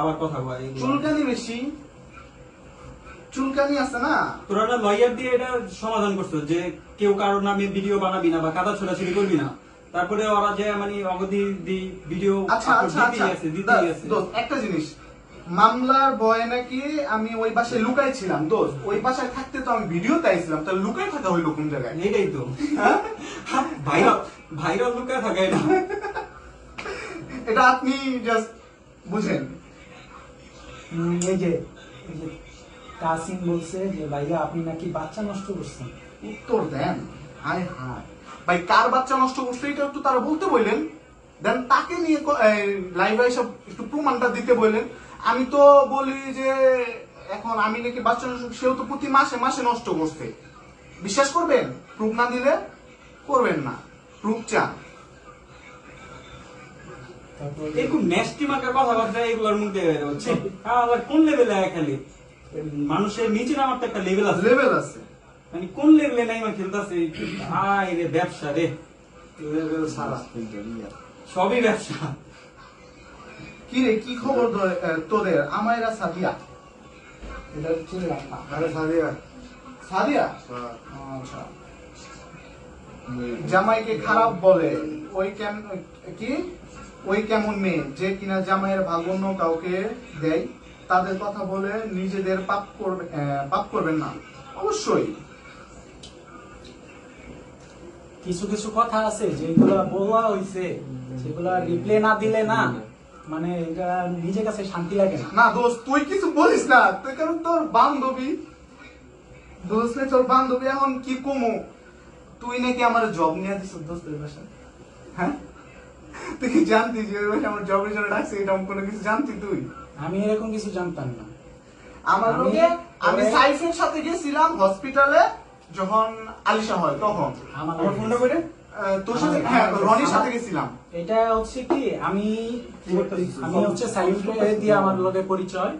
আবার কথা এগুলো। চুলকানি বেশি। চুলকানি আছে না? তোরা লয়ার দিয়ে এটা সমাধান করছ যে কেউ কারোর নামে ভিডিও বানাবি না বা কাদা ছোড়াছুড়ি করবি না। তারপরে ওরা যে মানে অগদি দি ভিডিও আচ্ছা আচ্ছা আচ্ছা। একটা জিনিস। মামলার বয় নাকি আমি ওই বাসায় লুকাই ছিলাম দোস্ত। ওই বাসায় থাকতে তো আমি ভিডিও তাইছিলাম তাহলে লুকাই থাকা হইল কোন জায়গায়? এটাই তো। ভাইরাল ভাইরাল লুকায় থাকে এটা। এটা আপনি জাস্ট বুঝেন। এই যে, এই বলছে যে, ভাইয়া, আপনি নাকি বাচ্চা নষ্ট করছেন? উত্তর দেন। হায় হায়। ভাই, কার বাচ্চা নষ্ট করছে এটা একটু তারা বলতে বললেন। দেন তাকে নিয়ে লাইভে এসব একটু প্রমাণটা দিতে বললেন। আমি তো বলি যে, এখন আমি নাকি বাচ্চা নষ্ট সেও তো প্রতি মাসে মাসে নষ্ট করছে। বিশ্বাস করবেন? প্রুফ না দিলে করবেন না। প্রুফ চান। তারপর এরকম ন্যাস্টি কথাবার্তা এগুলোর মধ্যে হচ্ছে আবার কোন লেভেলে খেলে? মানুষের নিচে নামার তো একটা লেভেল আছে। লেভেল আছে। মানে কোন লেভেলে নাই আমার খেলতেছে? আয় রে ব্যবসা রে। লেভেল সারা সবই ব্যবসা। কি রে কি খবর তোদের? আমায়রা সাদিয়া। এটা হচ্ছে আরে সাদিয়া। সাদিয়া? আচ্ছা। জামাইকে খারাপ বলে। ওই কেম কি? ওই কেমন মেয়ে যে কিনা জামাইয়ের ভাগন্য কাউকে দেয় তাদের কথা বলে নিজেদের পাপ করবে পাপ করবেন না। অবশ্যই। কিছু কিছু কথা আছে যেগুলো বলা হইছে সেগুলো রিপ্লে না দিলে না মানে এটা নিজের কাছে শান্তি লাগে না। না দোস্ত তুই কিছু বলিস না। তুই কারণ তোর বান্ধবী। দোস্ত নে তোর বান্ধবী এখন কি কমো? তুই নাকি আমার জব নিয়ে দিস দোস্ত ওই বাসায়? হ্যাঁ? তুই কি জানতি যে ওই আমার জবের জন্য ডাকছে এটা কোনো কিছু জানতি তুই? আমি এরকম কিছু জানতাম না। আমার আমি- লোকে আমি সাইফের সাথে গেছিলাম হসপিটালে যখন আলিশা হয় তখন। আমার ফোনটা করে তোর সাথে হ্যাঁ রনির সাথে গেছিলাম। এটা হচ্ছে কি আমি আমি হচ্ছে দিয়ে আমার লোকের পরিচয়।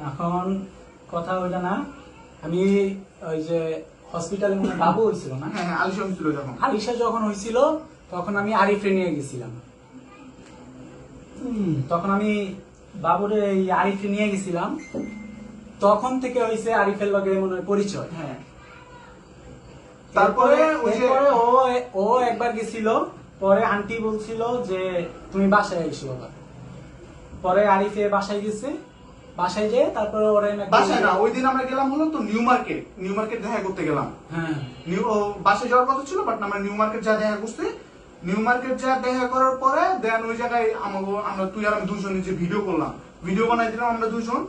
এখন কথা ওইটা না আমি ওই যে হসপিটালে মানে বাবু হয়েছিল না? হ্যাঁ হ্যাঁ আলিশা হয়েছিল যখন। আলিশা যখন হয়েছিল তখন আমি আরিফে নিয়ে গেছিলাম। তখন আমি বাবুরে এই আরিফে নিয়ে গেছিলাম। তখন থেকে হয়েছে আরিফের লগে মনে হয় পরিচয় হ্যাঁ। তারপরে এরপরে ও ও একবার গেছিল পরে আন্টি বলছিল যে তুমি বাসায় আইসো আবার পরে আরিফে বাসায় গেছে। বাসায় যেয়ে তারপরে ওরে বাসায় না ওই দিন আমরা গেলাম হলো তো নিউ মার্কেট। নিউ মার্কেট দেখা করতে গেলাম। হ্যাঁ। নিউ ও বাসে যাওয়ার কথা ছিল বাট আমরা নিউ মার্কেট যা দেখা করছি নিউ মার্কেট যা দেখা করার পরে দেন ওই জায়গায় আমাকে আমরা তুই আর আমি দুজন যে ভিডিও করলাম। ভিডিও বানাই দিলাম আমরা দুজন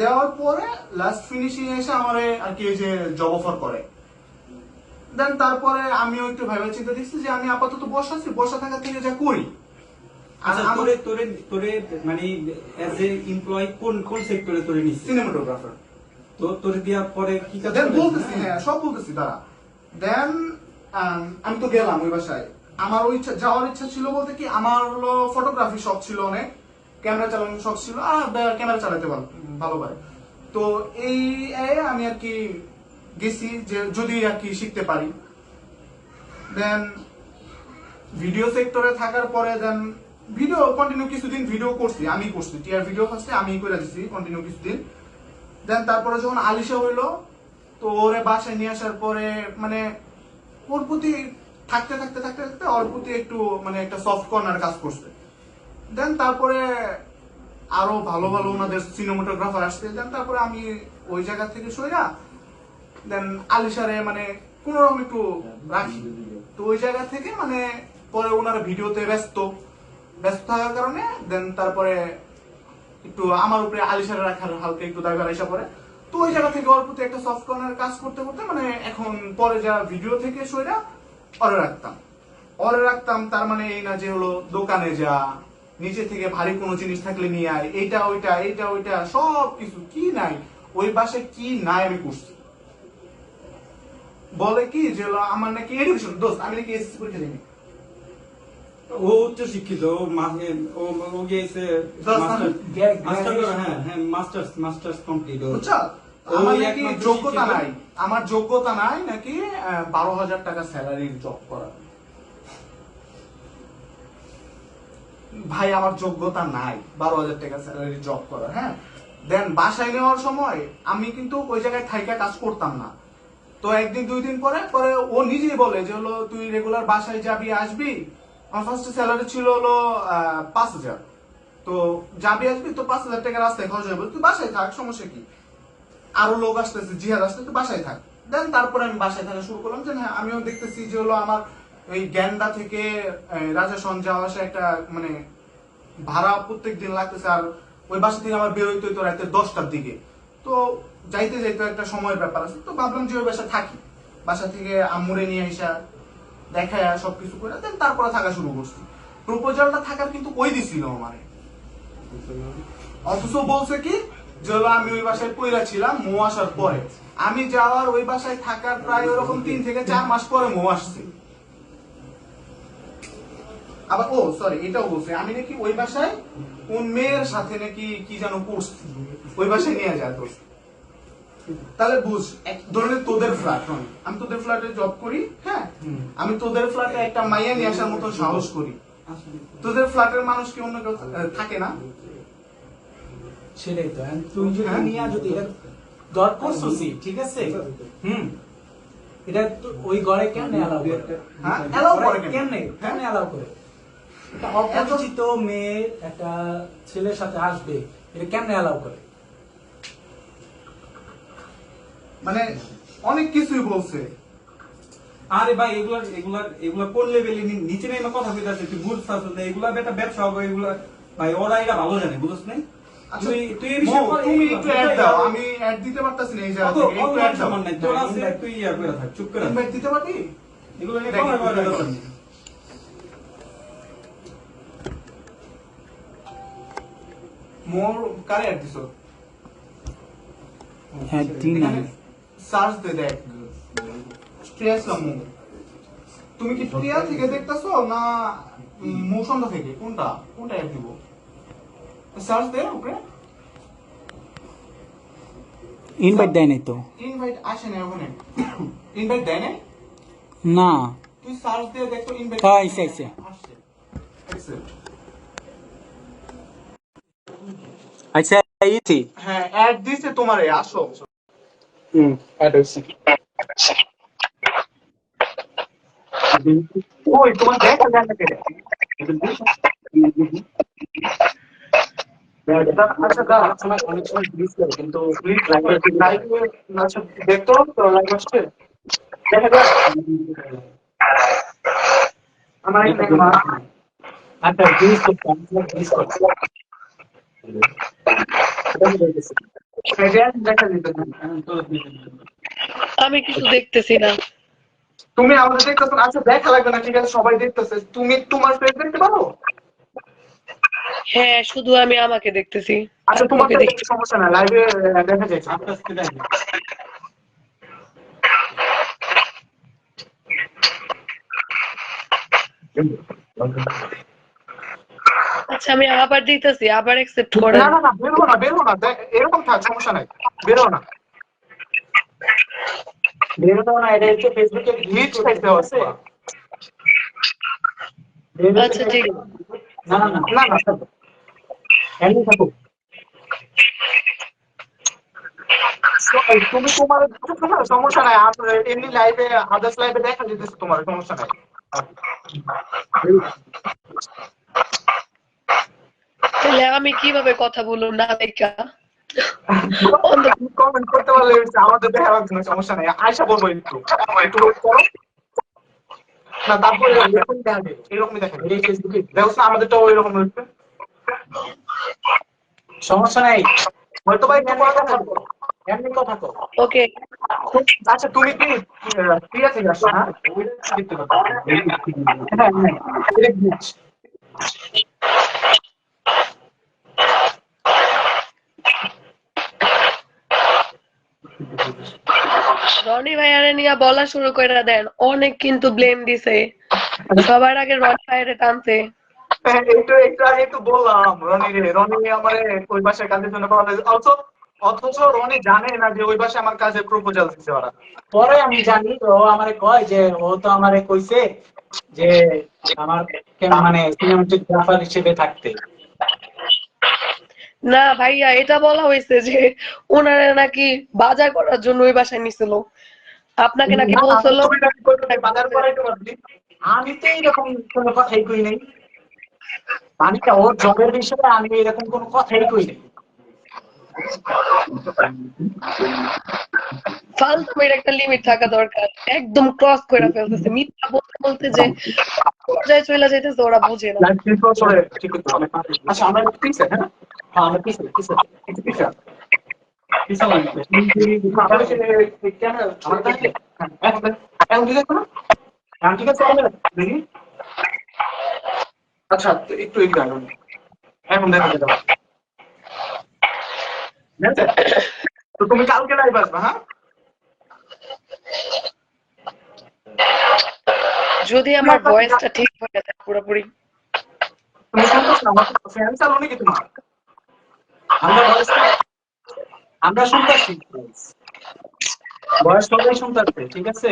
দেওয়ার পরে লাস্ট ফিনিশিং এসে আমার আর কি এই যে জব অফার করে। দেন তারপরে আমিও একটু ভাইবা চিন্তা দেখছি যে আমি আপাতত বসা আছি বসা থাকা থেকে যা করি। আচ্ছা তোরে তোরে তোরে মানে অ্যাজ এ এমপ্লয় কোন কোন সেক্টরে তোরে সিনেমাটোগ্রাফার তো তোরে পরে কি কাজ বলতেছি হ্যাঁ? সব বলতেছি দেন আমি তো গেলাম ওই বাসায়। আমার ওই যাওয়ার ইচ্ছা ছিল বলতে কি, আমার হলো ফটোগ্রাফি শখ ছিল অনেক। ক্যামেরা চালানোর শখ ছিল। আর ক্যামেরা চালাতে ভালো পারে। তো এই আমি আর কি গেছি যে যদি আর কি শিখতে পারি। দেন ভিডিও সেক্টরে থাকার পরে দেন ভিডিও কন্টিনিউ কিছুদিন ভিডিও করছি, আমি করছি। টিআর ভিডিও ফার্স্টে আমি করে দিছি কন্টিনিউ কিছুদিন। দেন তারপরে যখন আলিশা হইল, তো ওরে বাসায় নিয়ে আসার পরে মানে ওর প্রতি থাকতে থাকতে থাকতে থাকতে প্রতি একটু মানে একটা সফট কর্নার কাজ করছে। দেন তারপরে আরও ভালো ভালো ওনাদের সিনেমাটোগ্রাফার আসছে। দেন তারপরে আমি ওই জায়গা থেকে সইরা দেন আলিশারে মানে কোন রকম একটু রাখি। তো ওই জায়গা থেকে মানে পরে ওনারা ভিডিওতে ব্যস্ত। ব্যস্ত থাকার কারণে দেন তারপরে একটু আমার উপরে আলিশারে রাখার হালকা একটু দায়ভার এসে পড়ে। তো ওই জায়গা থেকে প্রতি একটা সফট কর্নার কাজ করতে করতে মানে এখন পরে যা ভিডিও থেকে সইরা অরে রাখতাম। অরে রাখতাম তার মানে এই না যে হলো দোকানে যা নিচে থেকে ভারী কোনো জিনিস থাকলে নিয়ে আয় এইটা ওইটা এইটা ওইটা সব কিছু। কি নাই? ওই বাসে কি নাই আমি করছি বলে কি যে আমার নাকি এডুকেশন দোস্ত আমি নাকি এসএসসি পরীক্ষা দিইনি। ও উচ্চ শিক্ষিত ও ও ও গিয়েছে দশ মাস্টার গ্যা- মাস্টার graduation। হ্যাঁ হ্যাঁ মাস্টার্স মাস্টার্স কমপ্লিট বুঝছ? আমার নাকি যোগ্যতা নাই। আমার যোগ্যতা নাই নাকি বারো হাজার টাকা স্যালারির জব ভাই আমার যোগ্যতা নাই বারো হাজার টাকা স্যালারি জব করার হ্যাঁ? দেন বাসায় নেওয়ার সময় আমি কিন্তু ওই জায়গায় থাইকা কাজ করতাম না। তো একদিন দুই দিন পরে পরে ও নিজেই বলে যে হলো তুই রেগুলার বাসায় যাবি আসবি? আমার ফার্স্ট স্যালারি ছিল হলো পাঁচ হাজার। তো যাবি আসবি তো পাঁচ হাজার টাকা রাস্তায় খরচ হবে তুই বাসায় থাক সমস্যা কি? আরও লোক আসতেছে, জিহাদ আসতে তো বাসায় থাক। দেন তারপরে আমি বাসায় থাকা শুরু করলাম যে হ্যাঁ আমিও দেখতেছি যে হলো আমার ওই গ্যান্ডা থেকে রাজা যাওয়া আসা একটা মানে ভাড়া প্রত্যেক দিন লাগতেছে। আর ওই বাসা থেকে আমার বেরোইতে হইতো রাতে দশটার দিকে। তো যাইতে যাইতে একটা সময়ের ব্যাপার আছে। তো ভাবলাম যে ওই বাসা থাকি। বাসা থেকে আম্মুরে নিয়ে আসা দেখায়, সবকিছু করে দেন তারপরে থাকা শুরু করছি। প্রপোজালটা থাকার কিন্তু ওই দিছিল আমারে। অথচ বলছে কি যে হলো আমি ওই বাসায় পইরা ছিলাম মো আসার পরে। আমি যাওয়ার ওই বাসায় থাকার প্রায় ওরকম তিন থেকে চার মাস পরে মো আসছে। আবার ও সরি এটাও বলছে আমি নাকি ওই বাসায় কোন মেয়ের সাথে নাকি কি যেন করছি ওই বাসায় নিয়ে যায় তো তাহলে বুঝ এক ধরনের তোদের ফ্ল্যাট আমি তোদের ফ্ল্যাটে জব করি হ্যাঁ? আমি তোদের ফ্ল্যাটে একটা মাইয়া নিয়ে আসার মতো সাহস করি। তোদের ফ্ল্যাটের মানুষ কি অন্য কেউ থাকে না? সেটাই তো and তুই যদি হ্যাঁ। নিয়ে যদি এটা দর করছিস ঠিক আছে? হুম। এটা ওই ঘরে কেন এলাও করে? হ্যাঁ এলাও করে কেন? কেন কেন এলাও করে? অপরিচিত মেয়ে একটা ছেলের সাথে আসবে এটা কেমনে এলাও করে? মানে অনেক কিছুই বলছে। আরে ভাই এগুলা এগুলা এগুলা কোন লেভেলে নিচে নেমে কথা কইতাছে তুই বুঝতাছ না এগুলা একটা ব্যবসা হবে এগুলা ভাই ওরা এটা ভালো জানে বুঝছ নাই? তুই তুই এই বিষয়ে তুমি একটু অ্যাড দাও দাও। আমি অ্যাড দিতে পারতাছি না এই জায়গা থেকে একটু অ্যাড দাও। সম্মান তোর আছে তুই ইয়া করে থাক চুপ করে ইনভাইট দিতে পারবি এগুলো নিয়ে কথা করার দেখ। মোর কারে অ্যাড দিছো? হ্যাঁ দিন সার্চ দে দেখ। স্ট্রেস লামু তুমি কি প্রিয়া থেকে দেখতেছো না মৌসুমটা থেকে? কোনটা? কোনটা অ্যাড দিব? সার্চ দে উপরে ইনভাইট দেয় নাই তো ইনভাইট আসে না ওখানে ইনভাইট দেয় না না। তুই সার্চ দিয়ে দেখো ইনভাইট হ্যাঁ, আইছে, আইছে। আসছে. আচ্ছা ইতি। হ্যাঁ অ্যাড দিছে তোমারে আসো। হুম অ্যাড হইছে ওই তোমার দেখা যায় না কেন? কিন্তু দেখতো লাইভ আসছে? দেখা আমার। আচ্ছা। আমি কিছু দেখতেছি না। তুমি আমাদের দেখতেছো আচ্ছা দেখা লাগবে না ঠিক আছে সবাই দেখতেছে। তুমি তোমার ফেস দেখতে পারো? হ্যাঁ শুধু আমি আমাকে দেখতেছি আচ্ছা দেখছি দেখতে সমস্যা না লাইভে দেখা যাচ্ছে। আচ্ছা আমি আবার দিতেছি আবার অ্যাকসেপ্ট করেন না না না বেরো না বেরো না এরকম থাক সমস্যা নাই বেরো না বেরো না এটা হচ্ছে ফেসবুকে গ্লিচ খাইতে হচ্ছে আচ্ছা ঠিক না না না না। এমনি থাকো। তুমি তোমার সমস্যা নাই। এমনি লাইভে আদার্স লাইভে দেখা যেতেছে তোমার সমস্যা নাই। তাহলে আমি কীভাবে কথা বলব না দেখা কমেন্ট করতে পারলে আমাদের দেখা লাগবে না সমস্যা নাই। আয়সা বলব একটু। একটু করো। না তারপরে দেখা। এরকমই দেখা যাবে এই ফেসবুকে দেখো আমাদেরটাও এরকম হচ্ছে। সমস্যা নাই। হয়তো ভাই কথা। এমনি কথা কো ওকে আচ্ছা তুমি কি ফ্রি আছে না হ্যাঁ? হ্যাঁ রনি ভাইয়ারে নিয়ে বলা শুরু করে দেন। অনেক কিন্তু ব্লেম দিছে। সবার আগে রনি ভাইয়ারে টানছে। হ্যাঁ, একটু একটু আগে তো বললাম রনি রে রনি আমারে ওই বাসায় কাজের জন্য অথচ অথচ রনি জানে না যে ওই বাসায় আমার প্রপোজাল ওরা। পরে আমি জানি ও আমারে কয় যে ও তো আমারে কইছে যে আমার মানে সিনেমাটোগ্রাফার হিসেবে থাকতে। না ভাইয়া এটা বলা হয়েছে যে ওনারা নাকি বাজার করার জন্য ওই বাসায় নিছিল। আপনাকে নাকি বলছিল বাজার করাইতে পারবি। আমি তো এরকম কোনো কথাই কই নাই। তো ওর জবের বিষয়ে আমি এরকম কোনো কথাই কই নাই। ফালতুমের একটা লিমিট থাকা দরকার। একদম ক্রস করে ফেলতেছে। মিথ্যা বলতে বলতে যে পর্যায়ে চলে যাইতেছে ওরা বুঝে না। আচ্ছা আমরা পিছে হ্যাঁ? হ্যাঁ আমরা পিছে পিছে পিছে এখন ঠিক আছে না এখন ঠিক আছে ক্যামেরা দেখি আচ্ছা একটু এগিয়ে আনুন এখন দেখা যাবে। তো তুমি কালকে লাইভ আসবে হ্যাঁ? যদি আমার ভয়েসটা ঠিক হয়ে যায় পুরোপুরি। তুমি শুনতেছ না? আমার ফ্যান চালু নাকি তোমার? আমরা ভয়েস আমরা শুনতেছি। ভয়েস সবাই শুনতেছে ঠিক আছে?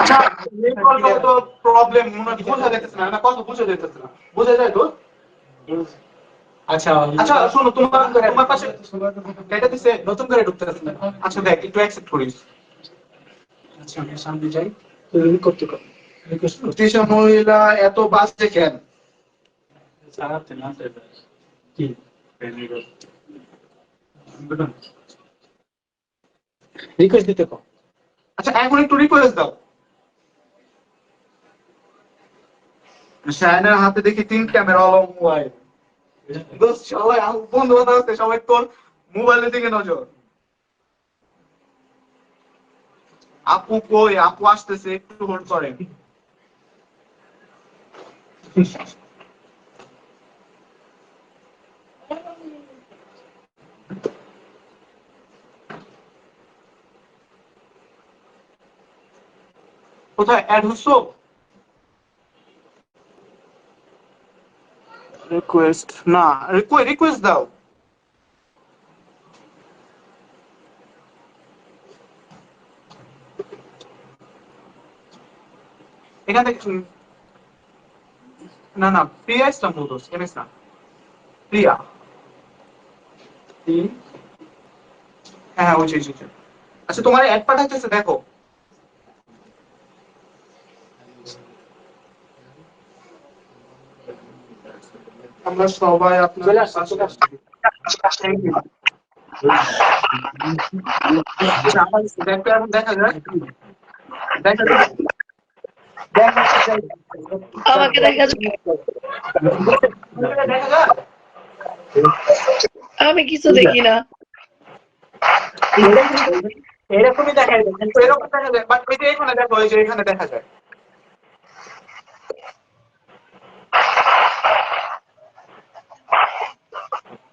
আচ্ছা তো প্রবলেম মনে বোঝা যাইতেছে না না কথা বোঝা যাইতেছে না। বোঝা যায় তো? আচ্ছা আচ্ছা শোনো তোমার তোমার পাশে এটা দিছে নতুন করে ঢুকতেছে না। আচ্ছা দেখ একটু অ্যাকসেপ্ট করিস আচ্ছা আমি সামনে যাই। তুমি করতে কর। তৃষা মহিলা এত বাজছে কেন? কি? রিকোয়েস্ট দিতে কর আচ্ছা এখন একটু রিকোয়েস্ট দাও। শায়নের হাতে দেখি তিন ক্যামেরা অল মোবাইল দোস্ত সবাই বন্ধু বান্ধব আছে সবাই তোর মোবাইলের দিকে নজর। আপু কই? আপু আসতেছে একটু হোল্ড করেন। কোথায়? অ্যাড হচ্ছ রিকোয়েস্ট না রিকোয়েস্ট দাও। এখান থেকে না না প্রিয়া ইসলাম বলতো এমএস না প্রিয়া। হ্যাঁ ওই। আচ্ছা তোমার অ্যাড পাঠাইতেছে দেখো আমরা সবাই আপনার চলে আসছে, চলে আসছে। Thank আমার দেখো এখন দেখা যায় দেখা যায় আমাকে দেখা আমি কিছু দেখি না। এরকমই দেখা যায় এরকম দেখা যায় বাট এই যে এখানে দেখো এই যে এখানে দেখা যায় ভিউয়ার্সরা ঠিকই দেখতেছে তোমার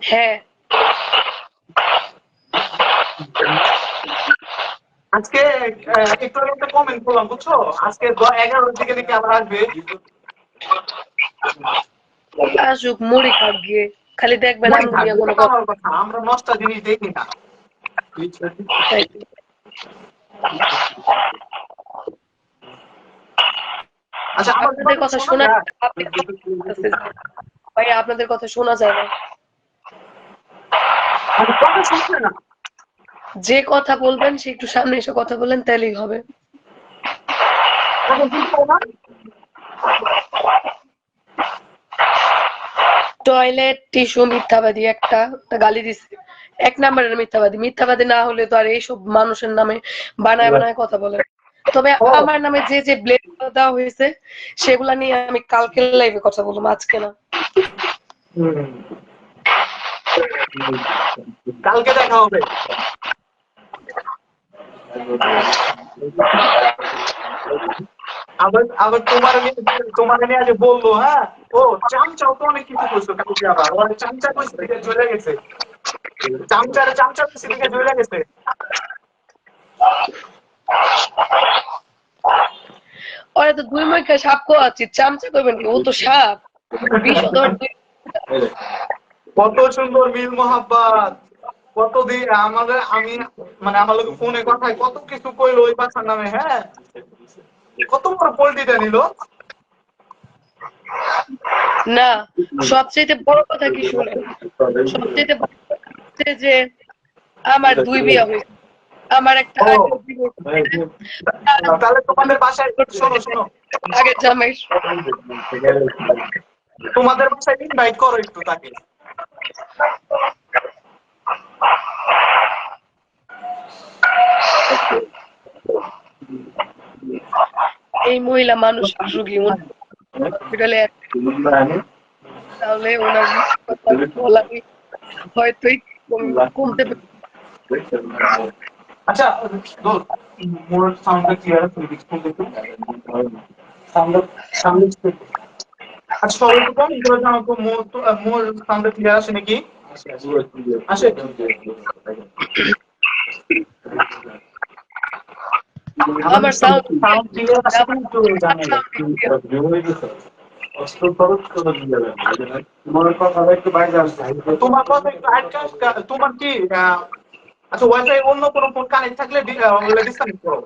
হ্যাঁ আজকে আহ, একটু আগে একটা কমেন্ট করলাম বুঝছ? আজকে দ- এগারোটার দিকে নাকি আবার আসবে। আসুক মুড়ি খাক গিয়ে। খালি দেখবেন আমি নিয়ে কোনো ওটা কথা আমার কথা, আমরা নষ্টা জিনিস দেখি না। নাই। আচ্ছা আমার আপনাদের কথা শোনা আপনি ভাই আপনাদের কথা শোনা যায় না। মানে কথা শুনছে না। যে কথা বলবেন সে একটু সামনে এসে কথা বলেন তাহলেই হবে? টয়লেট টিস্যু মিথ্যাবাদী একটা গালি দিছে। এক নাম্বারের মিথ্যাবাদী। মিথ্যাবাদী না হলে তো আর এইসব মানুষের নামে বানায় বানায় কথা বলে তবে আমার নামে যে যে ব্লেম দেওয়া হয়েছে সেগুলা নিয়ে আমি কালকে লাইভে কথা বলব আজকে না। কালকে দেখা হবে। আবার আবার তোমার তোমার নিয়ে আজ বলল হ্যাঁ? ও, চামচাও তো অনেক কিছু করছ কালকে আবার। ওর চামচা কইছে দিকে চলে গেছে। চামচার চামচা কইছে দিকে চলে গেছে। ওরা তো দুই মুখে সাপ কোয়াচ্ছি চামচা করবেন কি? ও তো সাপ। বিষধর দুই কত সুন্দর মিল মোহাব্বত। কতদিন আমাদের আমি মানে আমার লোক ফোনে কথায় কত কিছু কইলো ওই বাচ্চার নামে হ্যাঁ? কত বড় পোল্ট্রিটা নিল? না সবচেয়ে বড় কথা কি শুনে সবচেয়ে বড় কথা যে আমার দুই বিয়ে হয়েছে। আমার একটা বিয়ে হয়েছে। তাহলে তোমাদের বাসায় শোনো শোনো। আগের জামাই তোমাদের বাসায় ইনভাইট করো একটু তাকে। এই মহিলা মানুষ রুগী হসপিটালে তাহলে ওনার কথা বলা হয়তো কমতে আচ্ছা মোর সাউন্ডটা ক্লিয়ার আচ্ছা সবাই একটু কম করে জানো তো মোর তো মোর সাউন্ডটা ক্লিয়ার আছে নাকি আসে আমার sound- সাউন্ড ক্লিয়ার আছে কিন্তু জানে তোমার কথা একটু আটকা তোমার কি আহ, আচ্ছা ওয়াইফাই অন্য কোনো ফোন কানেক্ট থাকলে ডিসকানেক্ট করো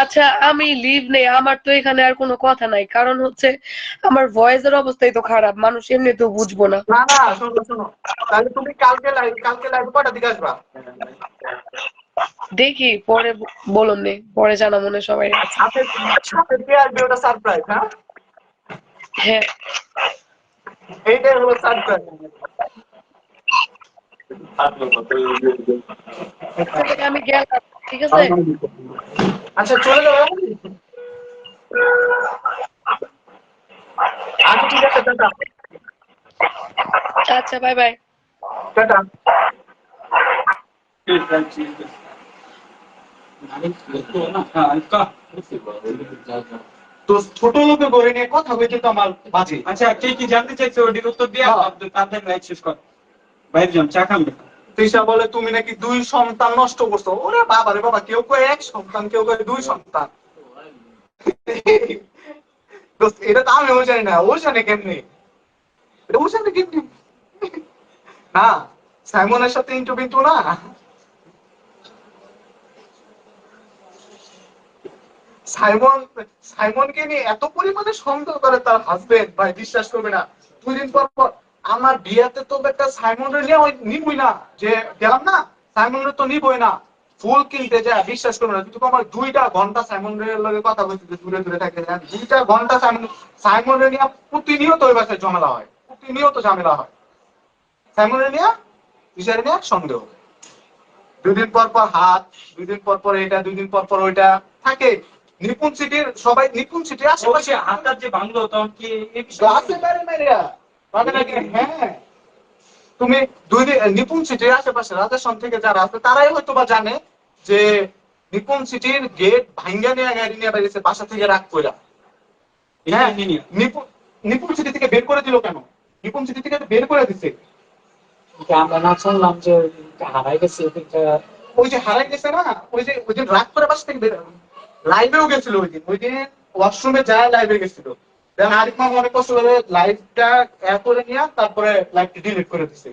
আচ্ছা আমি লিভ নেই আমার তো এখানে আর কোনো কথা নাই। কারণ হচ্ছে আমার ভয়েসের অবস্থাই তো খারাপ মানুষ এমনিতেও বুঝব না। না না শোনো শোনো। তাহলে তুমি কালকে লাইভ কালকে লাইভ কটা দিকে আসবা? দেখি পরে বলুন নে পরে জানা মনে সবাই। সাথে সাথে কে আসবে ওটা সারপ্রাইজ হ্যাঁ? হ্যাঁ। এইটাই হলো সারপ্রাইজ আমি গেলাম। ঠিক আছে? আচ্ছা চলে যাবে। আচ্ছা ঠিক আছে টাটা। আচ্ছা বাই বাই। টাটা। তো ছোট লোকে গড়ে নিয়ে কথা হয়েছে তো আমার বাজে আচ্ছা কে কি জানতে চাইছে ওটির উত্তর দিয়ে তাদের লাইট শেষ কর। বাইরে যাম চা খাম তৃষা বলে, তুমি নাকি দুই সন্তান নষ্ট করছ? ওরে বাবা রে বাবা, কেউ কয় এক সন্তান, কেউ কয় দুই সন্তান। এটা তো আমিও জানি না ও জানে কেমনি? এটা ও জানে কেমনি? না, সাইমনের সাথে ইন্টারভিউ তো না। সাইমন, সাইমনকে নিয়ে এত পরিমাণে সন্দেহ করে তার হাজবেন্ড ভাই, বিশ্বাস করবে না। দুই দিন পর পর আমার বিয়াতে তো একটা সাইমনের নিয়ে ওই নিবই না যে গেলাম না সাইমনের তো নিবই না। ফুল কিনতে যায় বিশ্বাস করবে না কিন্তু আমার দুইটা ঘণ্টা সাইমনের লগে কথা বলতে দূরে দূরে থাকে দুইটা ঘণ্টা সাইমন সাইমনের নিয়ে প্রতিনিয়ত ওই বাসায় ঝামেলা হয় প্রতিনিয়ত ঝামেলা হয়। সাইমনের নিয়ে বিষয় নিয়ে সন্দেহ। দুই দিন পর পর হাত দুই দিন পর পর এটা দুই দিন পর পর ওইটা থাকে। নিপুণ সিটির সবাই নিপুণ সিটি আশেপাশে অবশ্যই হাতটা যে ভাঙলো তখন কি গ্লাসে মেরে নাকি হ্যাঁ। তুমি দুই নিপুণ সিটির আশেপাশে রাজস্থান থেকে যারা আছে তারাই হয়তো বা জানে যে নিপুণ সিটির গেট ভাঙ্গা নিয়ে গাড়ি নিয়ে বেরিয়েছে বাসা থেকে রাগ কইরা। হ্যাঁ। নিপুণ নিপুণ সিটি থেকে বের করে দিল কেন? নিপুণ সিটি থেকে বের করে দিছে। আমরা না শুনলাম যে হারাই গেছে ওই যে হারাই গেছে না ওই যে ওই দিন রাগ করে বাসা থেকে বের লাইভেও গেছিল ওই দিন। ওই দিন ওয়াশরুমে যায় লাইভে গেছিল। দেন লাইভটা করে নিয়ে তারপরে ডিলিট করে দিছে।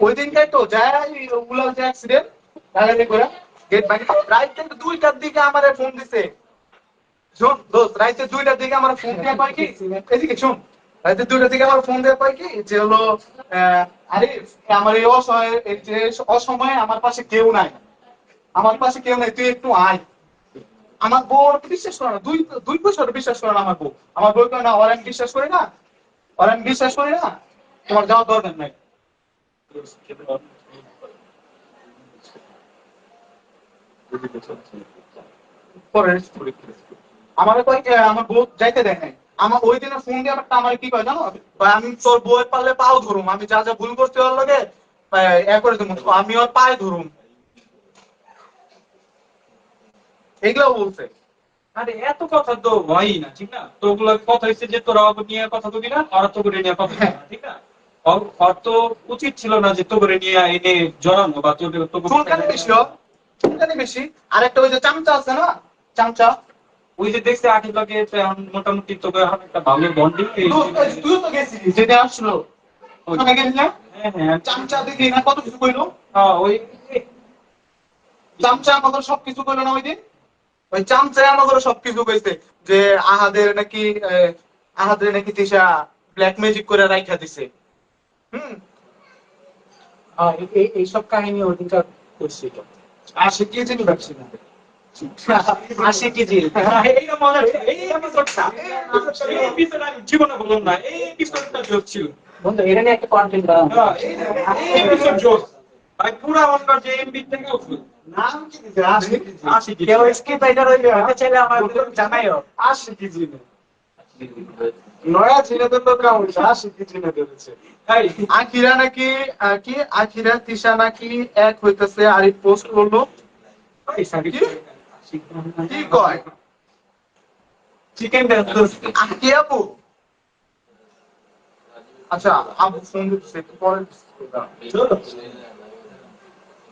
ওই দিনটাই তো যে অ্যাক্সিডেন্ট করে রাইতে দুইটার দিকে আমার ফোন রাইতে দুইটার দিকে আমার ফোন কি? যে হলো আরে অসময়ে অসময়ে আমার পাশে কেউ নাই। আমার পাশে কেউ নাই, তুই একটু আয়। আমার বউ বিশ্বাস করে না। দুই দুই বছর বিশ্বাস করে না আমার বউ। আমার বউ কেন ওর আমি বিশ্বাস করি না। ওর আমি বিশ্বাস করি না। তোমার যাওয়ার দরকার নাই। আমার কয় আমার বউ যাইতে দেয় নাই। আমার ওই দিনে ফোন দিয়ে একটা আমার কি কয় জানো? আমি তোর বই পারলে পাও ধরুম। আমি যা যা ভুল করতে ওর লগে এ করে দেবো আমি ওর পায়ে ধরুম। এগুলাও বলছে। আরে এত কথা তো হয়ই না ঠিক না? তো ওগুলো কথা হচ্ছে যে তোরা নিয়ে কথা কবি না ওরা তো করে নিয়ে কথা না, ঠিক না? ওর তো উচিত ছিল না যে তো করে নিয়ে এনে জড়ানো বা তোর তো চুলকানি বেশি ও। বেশি। আর একটা ওই যে চামচা আছে না? চামচা। ওই যে দেখছে আঠের লগে এখন মোটামুটি তোকে এখন একটা ভালো বন্ডিং তুই- তো গেছিলি যেটা আসলো। ওখানে গেলি না? হ্যাঁ হ্যাঁ চামচা দেখি না? কত কিছু কইলো? হ্যাঁ, ওই চামচা আমাদের সবকিছু কইলো না ওই দিন? ওই চামচা আমাদের সবকিছু কইছে যে আহাদের নাকি আহাদের নাকি তিশা ব্ল্যাক ম্যাজিক করে রাইখা দিছে। হুম? এই- এইসব কাহিনী ওই দিনকার করছিল আসে কি জানি ভাবছি না। জীবনে বললাম না এই এপিসোডটা জোক ছিল। বন্ধু এটা নিয়ে একটা কন্টেন্ট হ্যাঁ, ভাই পুরা অন্য যে এমবি থেকে কেউ স্কিপ এটা রইবে হতে চাইলে আমার জানাইও। আসে কি নয়া জিনেদের তো কাম হইছে আসে কি ধরেছে আখিরা নাকি কি? আখিরা তিশা নাকি এক হইতেছে আর পোস্ট করল। কি? কয়? চিকেন আকি আপু। আচ্ছা আপু ফোন দিচ্ছে পরে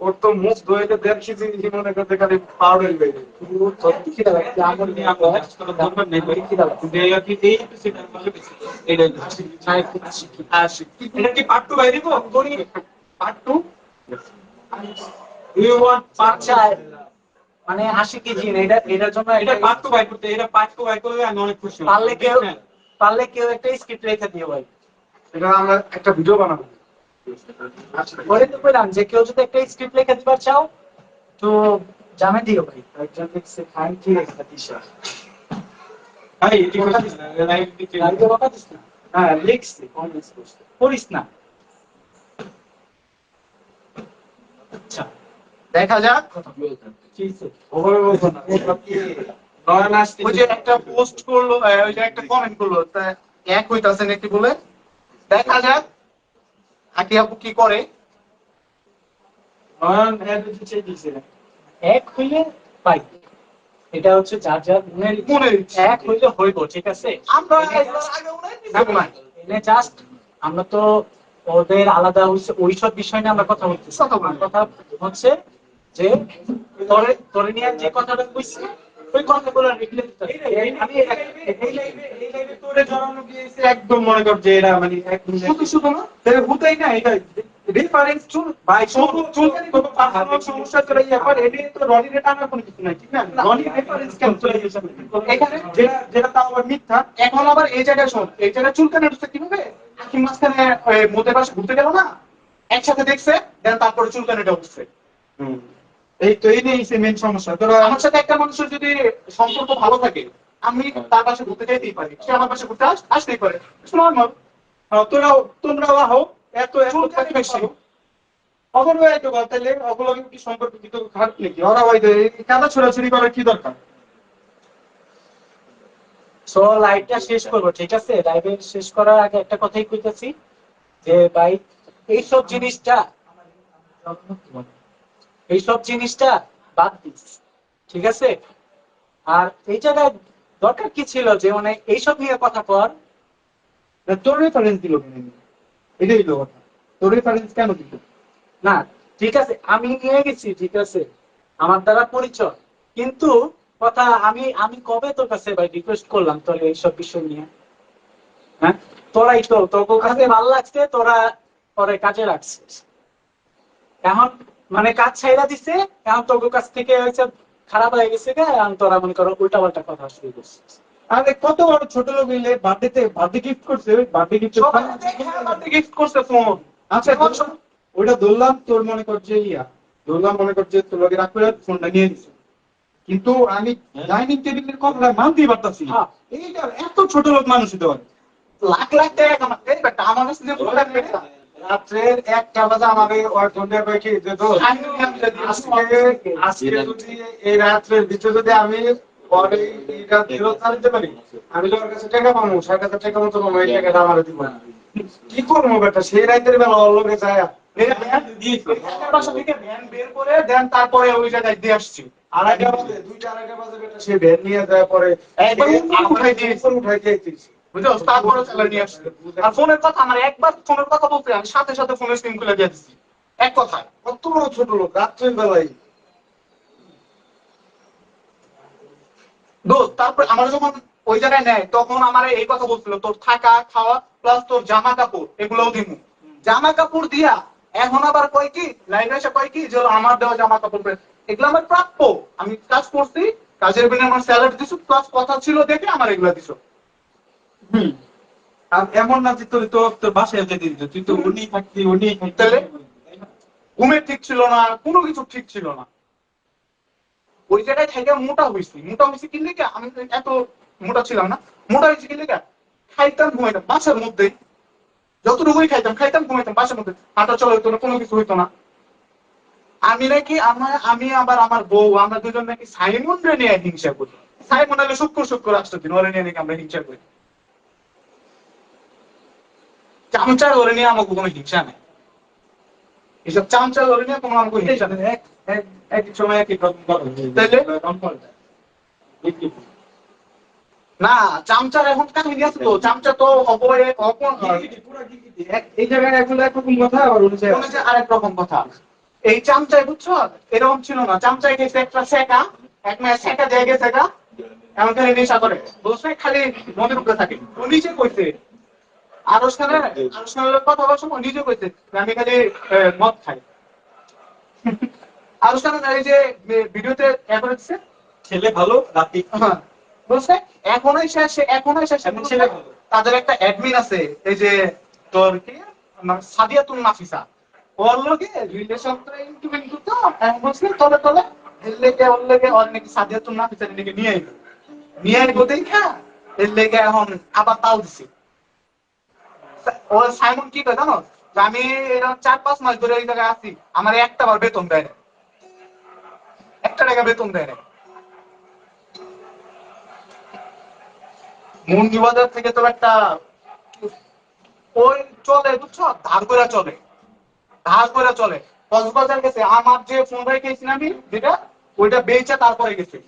ওর তো মুখ ধোয়েতে দেড় কেজি মনে করতে খালি পাউডার বেরিয়ে কি এই এপিসোড ভালো কিছু এইটাই আসি এটা কি পার্ট 2 বাইরে দিব করি পার্ট 2 ইউ ওয়ান্ট পার্ট মানে আসে কি জি এটা এটার জন্য এটা এটা পার্ট 2 বাই করতে এটা পার্ট 2 বাই করলে আমি অনেক খুশি পারলে কেউ পারলে কেউ একটা স্ক্রিপ্ট রেখে দিও ভাই। এটা আমরা একটা ভিডিও বানাবো। বলে তো বললাম যে কেউ যদি একটা স্ক্রিপ্ট লেখা দিবার চাও তো জানাই দিও ভাই। একজন দেখছে খাই কি রেখা দিশা ভাই এটি কথা লাইভ দিতে লাইভে কথা দিস না। হ্যাঁ লিখছি কমেন্টস করতে করিস না। আচ্ছা দেখা যাক। না। ওই যে একটা পোস্ট করল ওই যে একটা কমেন্ট করল তা এক হইতাছে নাকি বলে? দেখা যাক। আকি আপু কি করে? নয়ন দিছে এক হইলে পাই। এটা হচ্ছে যার যার মনের মনের এক হইলে হইব ঠিক আছে? আমরা এনে জাস্ট আমরা তো ওদের আলাদা হইছে ওইসব বিষয় নিয়ে আমরা কথা বলতেছি। কথা বলি। কথা হচ্ছে যে তোরে তোরে নিয়ে যে কথাটা কইছি ওই কথাগুলো রিপ্লে আমি এই লাইভে এই লাইভে তোরে জড়ানো গিয়েছে একদম মনে কর যে এরা মানে একদম শুধু শুধু না তাহলে হুতাই না এটা রেফারেন্স চুল ভাই শুধু চুলকানি কোনো পার্সোনাল সমস্যা করে ইয়া করে এটি তো রনি রে টানার কোনো কিছু নাই ঠিক না? রনি রেফারেন্স কেন চলে গেছে এখানে যেটা যেটা তাও আবার মিথ্যা। এখন আবার এই জায়গায় শোন এই জায়গায় চুলকানি উঠছে কীভাবে? আকি মাঝখানে মোদের পাশে ঘুরতে গেল না? একসাথে দেখছে দেন তারপরে চুলকানিটা উঠছে এই তো এই নিয়ে মেন সমস্যা। তোরা আমার সাথে একটা মানুষের যদি সম্পর্ক ভালো থাকে আমি তার পাশে ঘুরতে যাইতেই পারি। সে আমার পাশে ঘুরতে আসতেই পারে। নর্মাল হ্যাঁ, তোরাও তোমরাও আহো। এত বেশি তাহলে অগলো কি সম্পর্ক খারাপ নাকি? কাদা ছোড়াছুড়ি করার কি দরকার? সো লাইভটা শেষ করব ঠিক আছে? লাইভে শেষ করার আগে একটা কথাই কইতেছি যে ভাই এইসব জিনিসটা এইসব জিনিসটা বাদ দিস, ঠিক আছে? আর এই জায়গায় দরকার কি ছিল যে মানে এইসব নিয়ে কথা কর? তোর রেফারেন্স দিল এটাই কথা। তোর রেফারেন্স কেন দিল? না, ঠিক আছে, আমি নিয়ে গেছি, ঠিক আছে। আমার দ্বারা পরিচয়। কিন্তু কথা, আমি আমি কবে তোর কাছে ভাই রিকোয়েস্ট করলাম তোর এইসব বিষয় নিয়ে? হ্যাঁ? তোরাই তো তোর কাছে ভালো লাগছে, তোরা পরে কাজে রাখছিস। এখন মানে কাজ ছাইরা দিছে এখন তোর কাছ থেকে হয়েছে খারাপ হয়ে গেছে গা এখন তোরা মনে করো উল্টা পাল্টা কথা শুরু করছিস। আরে কত বড় ছোট লোক মিলে বার্থডেতে বার্থডে গিফট করছে বার্থডে গিফট গিফট করছে ফোন আচ্ছা ধরলাম তোর মনে ইয়া ধরলাম মনে তোর রাখ করে ফোনটা নিয়ে নিছে। কিন্তু আমি ডাইনিং টেবিলের কথাটা মানতেই পারতাছি না। এইটা এত ছোট লোক মানুষ হতে পারে। লাখ লাখ টাকা কামা এই আমার কাছে যে প্রোডাক্ট রাত্রের একটা বাজে আমাকে পাখি যে তো আজকে যদি এই রাত্রের ভিতরে যদি আমি পরে এইটা ফেরত না দিতে পারি আমি তো কাছে টাকা পাবো ষাট হাজার টাকা মতো পাবো এই টাকাটা আমার দিব কি করব বেটা সেই রাতের বেলা ওর লোকে যায় তারপরে ওই জায়গায় দিয়ে আসছি। আড়াইটা বাজে দুইটা আড়াইটা বাজে বেটা সে ভ্যান নিয়ে যায় পরে। উঠাই দিয়ে উপর উঠাই দিয়েছিস বুঝছ? তারপরে চালা নিয়ে আসছি। আর ফোনের কথা আমার একবার ফোনের কথা বলতে আমি সাথে সাথে ফোনের খুলে দিয়ে দিচ্ছি এক কথায়। কত বড় ছোট লোক রাত্রের বেলায় দোস্ত তারপরে আমার যখন ওই জায়গায় নেয় তখন আমার এই কথা বলছিল তোর থাকা খাওয়া প্লাস তোর জামা কাপড় এগুলোও দিমু। জামা কাপড় দিয়া এখন আবার কয় কি লাইভে এসে কয় কি যে আমার দেওয়া জামা কাপড় এগুলো আমার প্রাপ্য। আমি কাজ করছি কাজের বিনা আমার স্যালারি দিছো প্লাস কথা ছিল দেখে আমার এগুলা দিছো। এমন না যে তোর তো তোর বাসায় যেতে দিত। তুই তো উনি থাকতি, উনি তাহলে? ঘুমের ঠিক ছিল না কোনো কিছু ঠিক ছিল না। ওই জায়গায় থেকে মোটা হয়েছি মোটা হয়েছি কি লেগে? আমি এত মোটা ছিলাম না। মোটা হয়েছি কি লেগে? খাইতাম, ঘুমাইতাম। বাসার মধ্যে যতটুকুই খাইতাম খাইতাম, ঘুমাইতাম বাসার মধ্যে। হাঁটা চলা হইতো না, কোনো কিছু হইতো না। আমি নাকি আমার আমি আবার আমার বউ, আমরা দুজন নাকি সাইমন রে নিয়ে হিংসা করি। সাইমন হলে শুক্র শুক্র আসতো দিন ওরে নিয়ে নাকি আমরা হিংসা করি। চামচার ওরে নিয়ে আমাকে কোনো হিংসা নেই। এসব চামচা ওরে নিয়ে কোনো আমাকে হিংসা নেই। এক সময় একই রকম। দেখলি? না চামচার এখন কাহিনী আছে তো। চামচা তো অপয়ে অপন গিরগিটি, পুরা গিরগিটি। এক- এই জায়গায় এখন একরকম কথা আবার মনে আরেক রকম কথা। এই চামচাই বুঝছ? এরকম ছিল না। চামচাই গেছে একটা শেখা। এক মাস দিয়ে গেছে গা এমন খালি নেশা করে। বসে খালি মনের উপরে থাকে। ও নিজে কইছে কথা বলার সময় নিজে কইছে আমি খালি মদ খাই। এই যে ভিডিওতে অ্যাড করেছে ছেলে ভালো রাতে হ্যাঁ, বুঝছে এখনই শেষ এখনই শেষ ছেলে তাদের একটা অ্যাডমিন আছে এই যে তোর কি সাদিয়াতুল নাফিসা। ওর লগে রিলেশন তো করতো বুঝলি তলে তলে এর লেগে ওর লেগে ওর নাকি সাদিয়াতুল নাফিসা নিয়ে নিয়ে আইবো দেখা এর লেগে এখন আবার তাও দিছে। ও সাইমন কি কয় জানো? যে আমি চার, পাঁচ মাস ধরে এই জায়গায় আছি, আমার একটা বার বেতন দেয় না একটা টাকা বেতন দেয় না মুন্দিবাজার থেকে তো একটা ওই চলে, বুঝছ? ধার করে চলে। ধার করে চলে। কক্সবাজার গেছে। আমার যে ফোন ভাই রেখেছি আমি, যেটা, ওইটা বেচে তারপরে গেছে।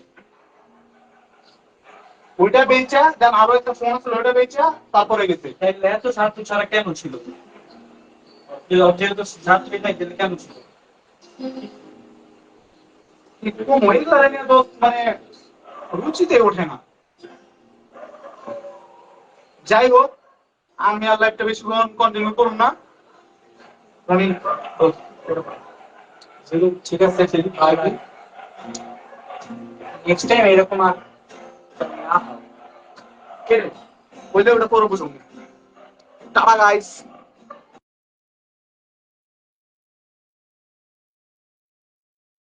ওইটা বেচা দেন আরও একটা ফোন ছিল ওইটা বেচা তারপরে গেছে। এত স্বার্থ ছাড়া কেন ছিল? যেহেতু নাই তাহলে কেন ছিল? কিন্তু মহিলারা নিয়ে তো মানে রুচিতে ওঠে না। যাই হোক আমি আর লাইফটা বেশি কন্টিনিউ করুন না। আমি ঠিক আছে ঠিক আছে নেক্সট টাইম এরকম আর কে রে? ওইটা ওটা করব সঙ্গে টাটা গাইস